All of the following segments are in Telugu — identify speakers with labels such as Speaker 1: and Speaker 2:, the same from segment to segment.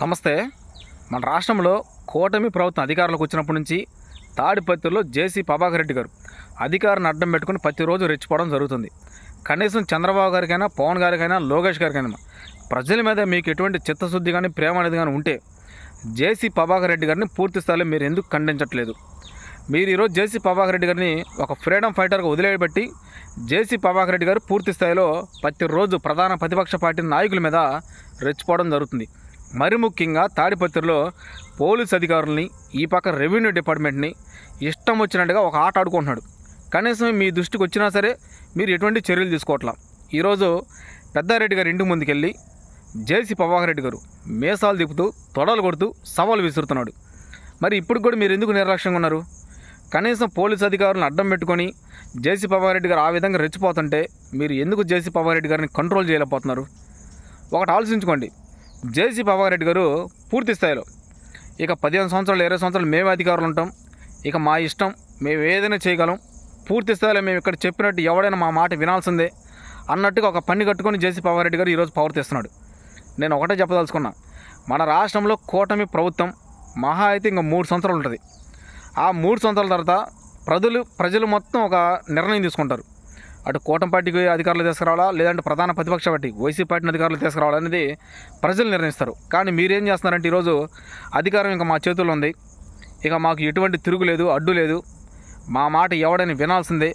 Speaker 1: నమస్తే. మన రాష్ట్రంలో కూటమి ప్రభుత్వం అధికారంలోకి వచ్చినప్పటి నుంచి తాడిపత్రిలో జేసీ ప్రభాకర్ రెడ్డి గారు అధికారాన్ని అడ్డం పెట్టుకుని ప్రతిరోజు రెచ్చిపోవడం జరుగుతుంది. కనీసం చంద్రబాబు గారికైనా పవన్ గారికైనా లోకేష్ గారికైనా ప్రజల మీద మీకు ఎటువంటి చిత్తశుద్ధి కానీ ప్రేమ అనేది కానీ ఉంటే జేసీ ప్రభాకర్ రెడ్డి గారిని పూర్తి స్థాయిలో మీరు ఎందుకు ఖండించట్లేదు? మీరు ఈరోజు జేసీ ప్రభాకర్ రెడ్డి గారిని ఒక ఫ్రీడమ్ ఫైటర్గా వదిలేయబట్టి జేసీ ప్రభాకర్ రెడ్డి గారు పూర్తి స్థాయిలో ప్రతిరోజు ప్రధాన ప్రతిపక్ష పార్టీ నాయకుల మీద రెచ్చిపోవడం జరుగుతుంది. మరి ముఖ్యంగా తాడిపత్రిలో పోలీస్ అధికారుల్ని ఈ పక్క రెవెన్యూ డిపార్ట్మెంట్ని ఇష్టం వచ్చినట్టుగా ఒక ఆట ఆడుకుంటున్నాడు. కనీసం మీ దృష్టికి వచ్చినా సరే మీరు ఎటువంటి చర్యలు తీసుకోవట్లా. ఈరోజు పెద్దారెడ్డి గారి ఇంటి ముందుకెళ్ళి జేసీ ప్రభాకర్ రెడ్డి గారు మీసాలు తిప్పుతూ తొడలు కొడుతూ సవాలు విసురుతున్నాడు. మరి ఇప్పుడు కూడా మీరు ఎందుకు నిర్లక్ష్యంగా ఉన్నారు? కనీసం పోలీస్ అధికారులను అడ్డం పెట్టుకొని జేసీ ప్రభాకర్ రెడ్డి గారు ఆ విధంగా రెచ్చిపోతుంటే మీరు ఎందుకు జేసీ ప్రభాకర్ రెడ్డి గారిని కంట్రోల్ చేయలేకపోతున్నారు? ఒకటి ఆలోచించుకోండి. జేసీ ప్రభాకర్ రెడ్డి గారు పూర్తి స్థాయిలో. ఇక పదిహేను సంవత్సరాలు ఇరవై సంవత్సరాలు మేమే అధికారులు ఉంటాం. ఇక మా ఇష్టం మేము ఏదైనా చేయగలం. పూర్తి స్థాయిలో మేము ఇక్కడ చెప్పినట్టు ఎవడైనా మా మాట వినాల్సిందే అన్నట్టుగా ఒక పని కట్టుకొని జేసీ ప్రభాకర్ రెడ్డి గారు ఈరోజు ప్రవర్తిస్తున్నాడు నేను ఒకటే చెప్పదలుచుకున్నా మన రాష్ట్రంలో కూటమి ప్రభుత్వం మహా అయితే ఇంకా మూడు సంవత్సరాలు ఉంటుంది. ఆ మూడు సంవత్సరాల తర్వాత ప్రజలు ప్రజలు మొత్తం ఒక నిర్ణయం తీసుకుంటారు. అటు కూటమి పార్టీకి అధికారులు తీసుకురావాలా? లేదంటే ప్రధాన ప్రతిపక్ష పార్టీ వైసీ పార్టీని అధికారులు తీసుకురావాలా అనేది ప్రజలు నిర్ణయిస్తారు. కానీ మీరేం చేస్తున్నారంటే ఈరోజు అధికారం ఇంకా మా చేతుల్లో ఉంది. ఇక మాకు ఎటువంటి తిరుగులేదు అడ్డు లేదు. మా మాట ఎవడని వినాల్సిందే.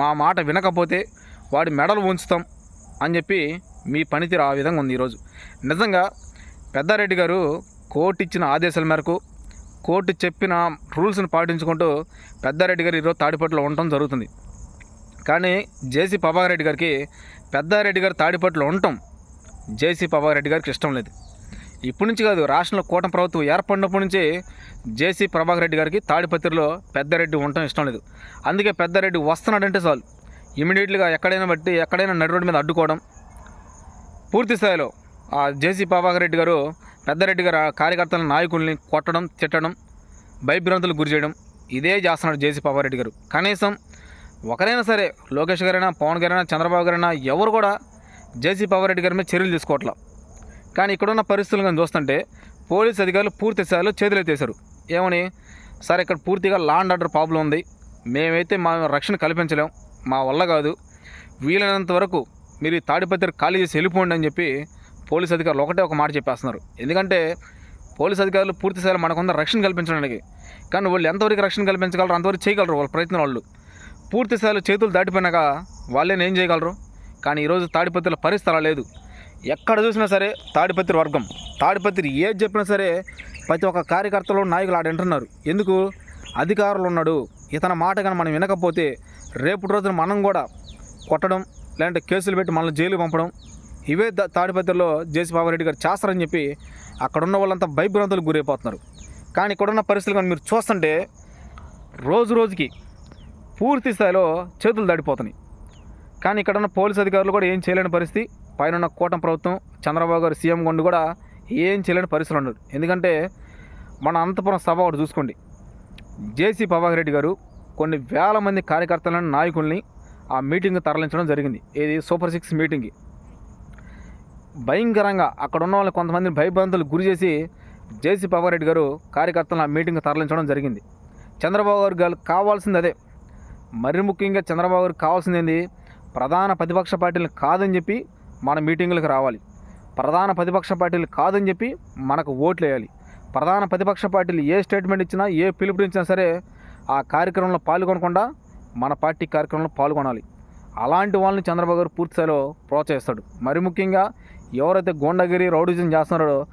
Speaker 1: మా మాట వినకపోతే వాడి మెడలు ఉంచుతాం అని చెప్పి మీ పనితీరు ఆ విధంగా ఉంది ఈరోజు. నిజంగా పెద్దారెడ్డి గారు కోర్టు ఇచ్చిన ఆదేశాల మేరకు కోర్టు చెప్పిన రూల్స్ని పాటించుకుంటూ పెద్దారెడ్డి గారు ఈరోజు తాడిపట్టులో ఉండటం జరుగుతుంది. కానీ జేసీ ప్రభాకర్ రెడ్డి గారికి పెద్దారెడ్డి గారు తాడిపట్టులో ఉండటం జేసీ ప్రభాకర్ రెడ్డి గారికి ఇష్టం లేదు. ఇప్పటి నుంచి కాదు రాష్ట్రంలో కూటమి ప్రభుత్వం ఏర్పడినప్పటి నుంచి జేసీ ప్రభాకర్ రెడ్డి గారికి తాడిపత్రిలో పెద్దారెడ్డి ఉండటం ఇష్టం లేదు. అందుకే పెద్దారెడ్డి వస్తున్నాడంటే చాలు. ఇమీడియట్లీగా ఎక్కడైనా బట్టి ఎక్కడైనా నడి రోడ్డు మీద అడ్డుకోవడం పూర్తి స్థాయిలో ఆ జేసీ ప్రభాకర్ రెడ్డి గారు పెద్దారెడ్డి గారు కార్యకర్తల నాయకుల్ని కొట్టడం తిట్టడం భయభ్రాంతులకు గురి చేయడం ఇదే చేస్తున్నాడు జేసీ పవారెడ్డి రెడ్డి గారు. కనీసం ఒకరైనా సరే లోకేష్ గారైనా పవన్ గారైనా చంద్రబాబు గారైనా ఎవరు కూడా జేసీ పవర్ రెడ్డి గారి మీద చర్యలు తీసుకోవట్లా. కానీ ఇక్కడున్న పరిస్థితులు కానీ చూస్తుంటే పోలీస్ అధికారులు పూర్తి స్థాయిలో చేతులెత్తేశారు ఏమని? సార్ ఇక్కడ పూర్తిగా లా అండ్ ఆర్డర్ ప్రాబ్లం ఉంది. మేమైతే మా రక్షణ కల్పించలేం. మా వల్ల కాదు. వీలైనంత వరకు మీరు ఈ తాడిపత్రి ఖాళీ చేసి వెళ్ళిపోండి అని చెప్పి పోలీస్ అధికారులు ఒకటే ఒక మాట చెప్పేస్తున్నారు. ఎందుకంటే పోలీస్ అధికారులు పూర్తి స్థాయిలో రక్షణ కల్పించడానికి. కానీ వాళ్ళు ఎంతవరకు రక్షణ కల్పించగలరు అంతవరకు చేయగలరు వాళ్ళ ప్రయత్నం వాళ్ళు. పూర్తి స్థాయిలో చేతులు దాటిపోయినాక వాళ్ళేం ఏం చేయగలరు? కానీ ఈరోజు తాడిపత్రుల పరిస్థితి అలా లేదు. ఎక్కడ చూసినా సరే తాడిపత్రి వర్గం. తాడిపత్రి ఏది చెప్పినా సరే ప్రతి ఒక్క కార్యకర్తలు నాయకులు ఆడ ఎందుకు? అధికారులు ఉన్నాడు. ఇతని మాట కానీ మనం వినకపోతే రేపు రోజున మనం కూడా కొట్టడం లేదంటే కేసులు పెట్టి మనల్ని జైలు పంపడం ఇవే తాడిపత్రిలో జేసీ బాబారెడ్డి గారు చేస్తారని చెప్పి అక్కడున్న వాళ్ళంతా భయభ్రాంతులకు గురైపోతున్నారు. కానీ ఇక్కడున్న పరిస్థితులు కానీ మీరు చూస్తుంటే రోజు రోజుకి పూర్తి స్థాయిలో చేతులు దాడిపోతున్నాయి కానీ ఇక్కడ ఉన్న పోలీస్ అధికారులు కూడా ఏం చేయలేని పరిస్థితి. పైన ఉన్న కూటమి ప్రభుత్వం చంద్రబాబు గారు సీఎం గుండు కూడా ఏం చేయలేని పరిస్థితులు ఉండదు ఎందుకంటే మన అనంతపురం సభ ఒకటి చూసుకోండి. జేసీ ప్రభాకర్ రెడ్డి గారు కొన్ని వేల మంది కార్యకర్తలను నాయకుల్ని ఆ మీటింగ్ తరలించడం జరిగింది. ఇది సూపర్ సిక్స్ మీటింగ్. భయంకరంగా అక్కడ ఉన్న వాళ్ళు కొంతమందిని భయభ్రాంతులకు గురి చేసి జేసీ ప్రభాకర్ రెడ్డి గారు కార్యకర్తలను ఆ మీటింగ్ తరలించడం జరిగింది. చంద్రబాబు గారు గారు కావాల్సింది అదే. మరి ముఖ్యంగా చంద్రబాబు గారికి కావాల్సింది ఏంది ప్రధాన ప్రతిపక్ష పార్టీలు కాదని చెప్పి మన మీటింగులకు రావాలి. ప్రధాన ప్రతిపక్ష పార్టీలు కాదని చెప్పి మనకు ఓట్లు వేయాలి. ప్రధాన ప్రతిపక్ష పార్టీలు ఏ స్టేట్మెంట్ ఇచ్చినా ఏ పిలుపునిచ్చినా సరే ఆ కార్యక్రమంలో పాల్గొనకుండా మన పార్టీ కార్యక్రమంలో పాల్గొనాలి. అలాంటి వాళ్ళని చంద్రబాబు గారు పూర్తి స్థాయిలో ప్రోత్సహిస్తాడు. మరి ముఖ్యంగా ఎవరైతే గోండగిరి రౌడిజం చేస్తున్నారో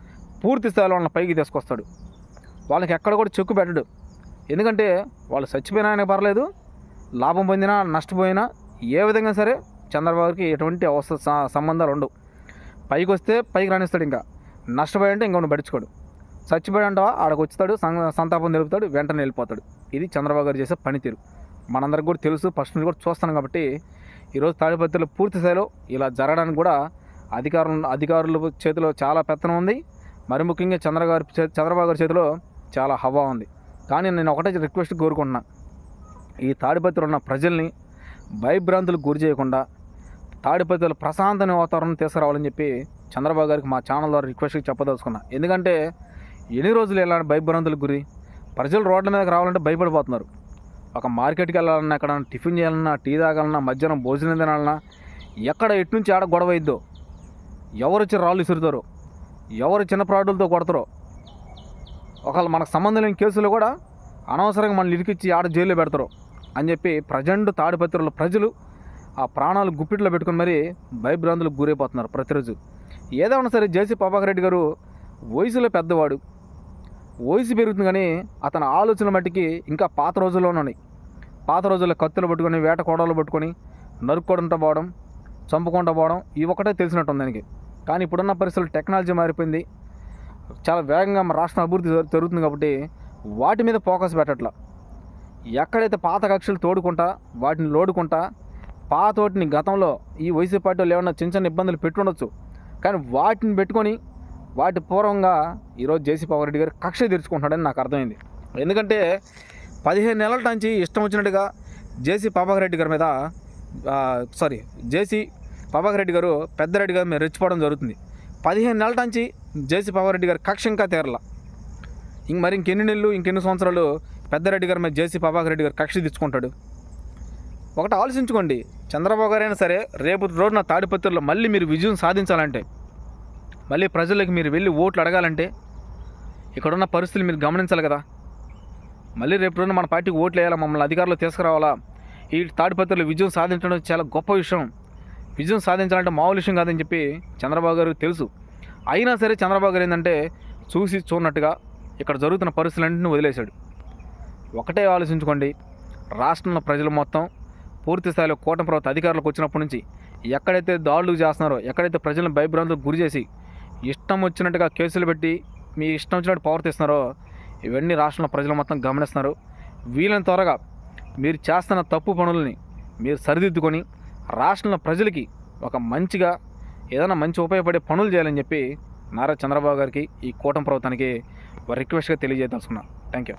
Speaker 1: పూర్తి స్థాయిలో వాళ్ళని పైకి తీసుకొస్తాడు. వాళ్ళకి ఎక్కడ కూడా చెక్కు పెట్టడు. ఎందుకంటే వాళ్ళు చచ్చిపోయినా పర్లేదు లాభం పొందినా నష్టపోయినా ఏ విధంగా సరే చంద్రబాబుకి ఎటువంటి అవసర స- సంబంధాలు ఉండవు. పైకి వస్తే పైకి రాణిస్తాడు ఇంకా. నష్టపోయి అంటే ఇంకొన్ని పడుచుకోడు చచ్చిపోయి అంటావా ఆడకు వచ్చుతాడు సం- సంతాపం తెలుపుతాడు వెంటనే వెళ్ళిపోతాడు. ఇది చంద్రబాబు గారు చేసే పనితీరు. మనందరికి కూడా తెలుసు ఫస్ట్ నుంచి కూడా చూస్తాం కాబట్టి ఈరోజు తాడిపత్రిలో పూర్తి స్థాయిలో ఇలా జరగడానికి కూడా అధికారులు అధికారుల చేతిలో చాలా పెత్తనం ఉంది. మరి ముఖ్యంగా చంద్రగారి చే- చంద్రబాబు గారి చేతిలో చాలా హవా ఉంది. కానీ నేను ఒకటే రిక్వెస్ట్ కోరుకుంటున్నాను ఈ తాడిపత్రిలో ఉన్న ప్రజల్ని భయభ్రాంతులకు గురి చేయకుండా తాడిపత్రిలో ప్రశాంతమైన వాతావరణం తీసుకురావాలని చెప్పి చంద్రబాబు గారికి మా ఛానల్ ద్వారా రిక్వెస్ట్గా చెప్పదలుచుకున్నా. ఎందుకంటే ఎన్ని రోజులు ఇలాంటి భయభ్రాంతులకు గురి? ప్రజలు రోడ్ల మీదకి రావాలంటే భయపడిపోతున్నారు. ఒక మార్కెట్కి వెళ్ళాలన్నా ఎక్కడ టిఫిన్ చేయాలన్నా టీ తాగాలన్నా మధ్యాహ్నం భోజనం తినాలన్నా ఎక్కడ ఎటు నుంచి ఆడ గొడవ అయిద్దో ఎవరు వచ్చి రాళ్ళు విసురుతారు ఎవరు చిన్న ప్రాడులతో కొడతారో ఒకవేళ మనకు సంబంధం లేని కేసులు కూడా అనవసరంగా మనల్ని ఇరికిచ్చి ఆడ జైల్లో పెడతారు అని చెప్పి ప్రజెంట్ తాడిపత్రుల ప్రజలు ఆ ప్రాణాలు గుప్పిట్లో పెట్టుకుని మరీ భయభ్రాంతులకు గురైపోతున్నారు ప్రతిరోజు. ఏదైనా సరే జేసీ ప్రభాకర్ రెడ్డి గారు వయసులో పెద్దవాడు. వయసు పెరుగుతుంది కానీ అతని ఆలోచన మట్టికి ఇంకా పాత రోజుల్లోనే ఉన్నాయి. పాత రోజుల్లో కత్తులు పట్టుకొని వేట కోడలు పట్టుకొని నరుక్కోవడంతో పోవడం చంపుకుంటూ పోవడం ఇవి ఒకటే తెలిసినట్టు ఉంది దానికి. కానీ ఇప్పుడున్న పరిస్థితులు టెక్నాలజీ మారిపోయింది. చాలా వేగంగా మన రాష్ట్రం అభివృద్ధి జరుగుతుంది కాబట్టి వాటి మీద ఫోకస్ పెట్టట్లా. ఎక్కడైతే పాత కక్షలు తోడుకుంటా వాటిని లోడుకుంటా పాతోటిని గతంలో ఈ వైసీపీ పార్టీ వాళ్ళు ఏమన్నా చిన్న చిన్న ఇబ్బందులు పెట్టుండొచ్చు. కానీ వాటిని పెట్టుకొని వాటి పూర్వంగా ఈరోజు జేసీ పవర్ రెడ్డి గారు కక్ష తీర్చుకుంటున్నాడని నాకు అర్థమైంది. ఎందుకంటే పదిహేను నెలల నుంచి ఇష్టం వచ్చినట్టుగా జేసీ ప్రభాకర్ రెడ్డి గారి మీద సారీ జేసీ ప్రభాకర్ రెడ్డి గారు పెద్దరెడ్డి గారి మీద రెచ్చిపోవడం జరుగుతుంది. పదిహేను నెలల నుంచి జేసీ ప్రభాకర్ రెడ్డి గారు కక్ష ఇంకా తీరల. ఇంక మరి ఇంకెన్ని నెలలు ఇంకెన్ని సంవత్సరాలు పెద్దరెడ్డి గారి మీద జేసీ ప్రభాకర్ రెడ్డి గారు కక్ష తెచ్చుకుంటాడు ఒకటి ఆలోచించుకోండి. చంద్రబాబు గారైనా సరే రేపు రోజున తాడిపత్రిలో మళ్ళీ మీరు విజయం సాధించాలంటే మళ్ళీ ప్రజలకు మీరు వెళ్ళి ఓట్లు అడగాలంటే ఇక్కడున్న పరిస్థితులు మీరు గమనించాలి కదా. మళ్ళీ రేపు రోజున మన పార్టీకి ఓట్లు వేయాలా మమ్మల్ని అధికారంలో తీసుకురావాలా? ఈ తాడిపత్రిలో విజయం సాధించడం చాలా గొప్ప విషయం. విజయం సాధించాలంటే మామూలు విషయం కాదని చెప్పి చంద్రబాబు గారు తెలుసు. అయినా సరే చంద్రబాబు గారు ఏంటంటే చూసి చూడనట్టుగా ఇక్కడ జరుగుతున్న పరిస్థితులన్నింటినీ వదిలేశాడు. ఒకటే ఆలోచించుకోండి. రాష్ట్రంలో ప్రజలు మొత్తం పూర్తి స్థాయిలో కూటమి ప్రభుత్వ అధికారులకు వచ్చినప్పటి నుంచి ఎక్కడైతే దాడులు చేస్తున్నారో ఎక్కడైతే ప్రజలను భయభ్రాంతులకు గురి చేసి ఇష్టం వచ్చినట్టుగా కేసులు పెట్టి మీ ఇష్టం వచ్చినట్టు ప్రవర్తిస్తున్నారో ఇవన్నీ రాష్ట్రంలో ప్రజలు మొత్తం గమనిస్తున్నారు. వీలైన త్వరగా మీరు చేస్తున్న తప్పు పనులని మీరు సరిదిద్దుకొని రాష్ట్రంలో ప్రజలకి ఒక మంచిగా ఏదైనా మంచి ఉపయోగపడే పనులు చేయాలని చెప్పి నారా చంద్రబాబు గారికి ఈ కూటమి ప్రభుత్వానికి రిక్వెస్ట్గా తెలియజేయదలుచుకున్నాను థ్యాంక్ యూ